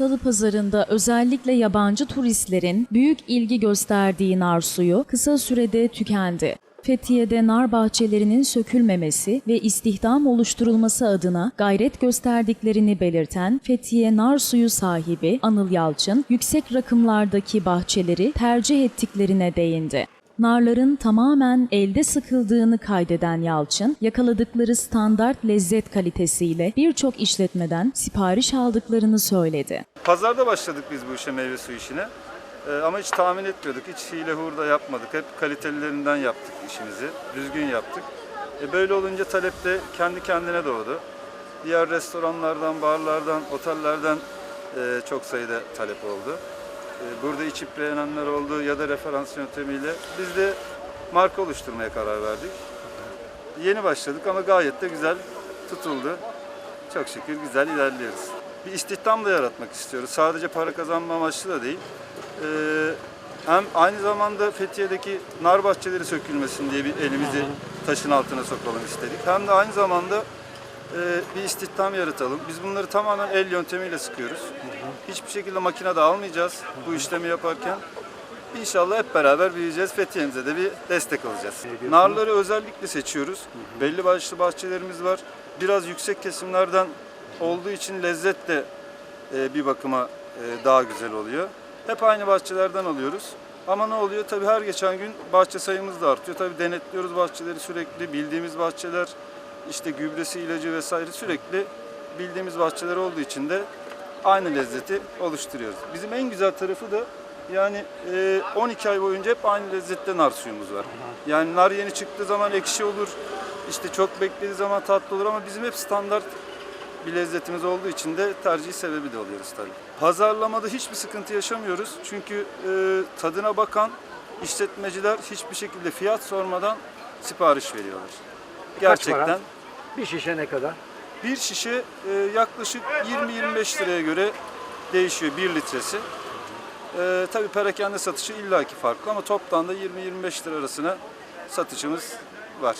Salı pazarında özellikle yabancı turistlerin büyük ilgi gösterdiği nar suyu kısa sürede tükendi. Fethiye'de nar bahçelerinin sökülmemesi ve istihdam oluşturulması adına gayret gösterdiklerini belirten Fethiye Nar Suyu sahibi Anıl Yalçın, yüksek rakımlardaki bahçeleri tercih ettiklerine değindi. Narların tamamen elde sıkıldığını kaydeden Yalçın, yakaladıkları standart lezzet kalitesiyle birçok işletmeden sipariş aldıklarını söyledi. Pazarda başladık biz bu işe meyve suyu işine. Ee, ama hiç tahmin etmiyorduk. Hiç hile hurda yapmadık. Hep kalitelilerinden yaptık işimizi. Düzgün yaptık. E böyle olunca talep de kendi kendine doğdu. Diğer restoranlardan, barlardan, otellerden e, çok sayıda talep oldu. E, burada içip beğenenler oldu ya da referans yöntemiyle. Biz de marka oluşturmaya karar verdik. Yeni başladık ama gayet de güzel tutuldu. Çok şükür güzel ilerliyoruz. Bir istihdam da yaratmak istiyoruz. Sadece para kazanma amaçlı da değil. Ee, hem aynı zamanda Fethiye'deki nar bahçeleri sökülmesin diye bir elimizi taşın altına sokalım istedik. Hem de aynı zamanda bir istihdam yaratalım. Biz bunları tamamen el yöntemiyle sıkıyoruz. Hiçbir şekilde makinede almayacağız bu işlemi yaparken. İnşallah hep beraber büyüyeceğiz. Fethiye'mize de bir destek olacağız. Narları özellikle seçiyoruz. Belli başlı bahçelerimiz var. Biraz yüksek kesimlerden olduğu için lezzet de e, bir bakıma e, daha güzel oluyor. Hep aynı bahçelerden alıyoruz. Ama ne oluyor? Tabii her geçen gün bahçe sayımız da artıyor. Tabii denetliyoruz bahçeleri sürekli. Bildiğimiz bahçeler, işte gübresi, ilacı vesaire sürekli bildiğimiz bahçeler olduğu için de aynı lezzeti oluşturuyoruz. Bizim en güzel tarafı da yani e, 12 ay boyunca hep aynı lezzette nar suyumuz var. Yani nar yeni çıktığı zaman ekşi olur, işte çok beklediği zaman tatlı olur ama bizim hep standart bir lezzetimiz olduğu için de tercih sebebi de oluyoruz tabii. Pazarlamada hiçbir sıkıntı yaşamıyoruz. Çünkü e, tadına bakan işletmeciler hiçbir şekilde fiyat sormadan sipariş veriyorlar. Kaç para? Gerçekten Bir şişe ne kadar? bir şişe e, yaklaşık 20-25 liraya göre değişiyor 1 litresi. E, tabii perakende satışı illaki farklı ama toptan da 20-25 lira arasına satışımız var.